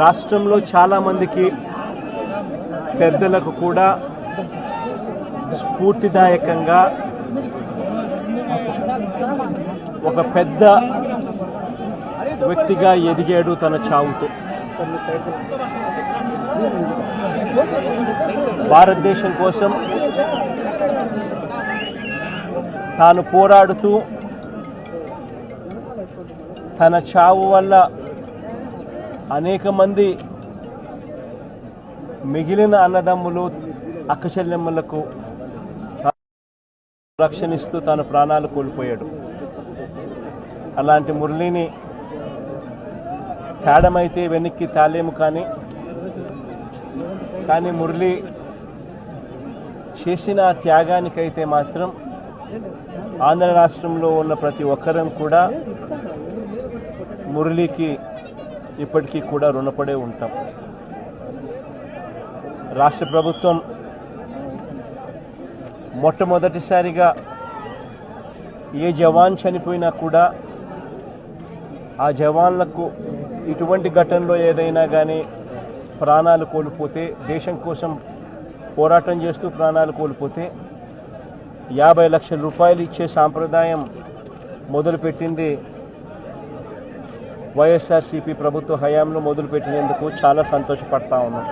రాష్ట్రంలో చాలామందికి పెద్దలకు కూడా స్ఫూర్తిదాయకంగా ఒక పెద్ద వ్యక్తిగా ఎదిగాడు తన చావుతో. భారతదేశం కోసం తాను పోరాడుతూ తన చావు వల్ల అనేక మంది మిగిలిన అన్నదమ్ములు అక్కచెల్లెమ్మలకు రక్షణిస్తూ తన ప్రాణాలు కోల్పోయాడు. అలాంటి మురళిని తేడమైతే వెనక్కి తాలేము కానీ కానీ మురళి చేసిన త్యాగానికైతే మాత్రం ఆంధ్ర రాష్ట్రంలో ఉన్న ప్రతి ఒక్కరం కూడా మురళికి ఇప్పటికీ కూడా రుణపడే ఉంటాం. రాష్ట్ర ప్రభుత్వం మొట్టమొదటిసారిగా ఏ జవాన్ చనిపోయినా కూడా ఆ జవాన్లకు ఇటువంటి ఘటనలో ఏదైనా కానీ ప్రాణాలు కోల్పోతే దేశం కోసం పోరాటం చేస్తూ ప్రాణాలు కోల్పోతే యాభై లక్షల రూపాయలు ఇచ్చే సాంప్రదాయం మొదలుపెట్టింది వైఎస్ఆర్సీపీ ప్రభుత్వ హయాంలో మొదలుపెట్టినందుకు చాలా సంతోషపడతా ఉన్నాం.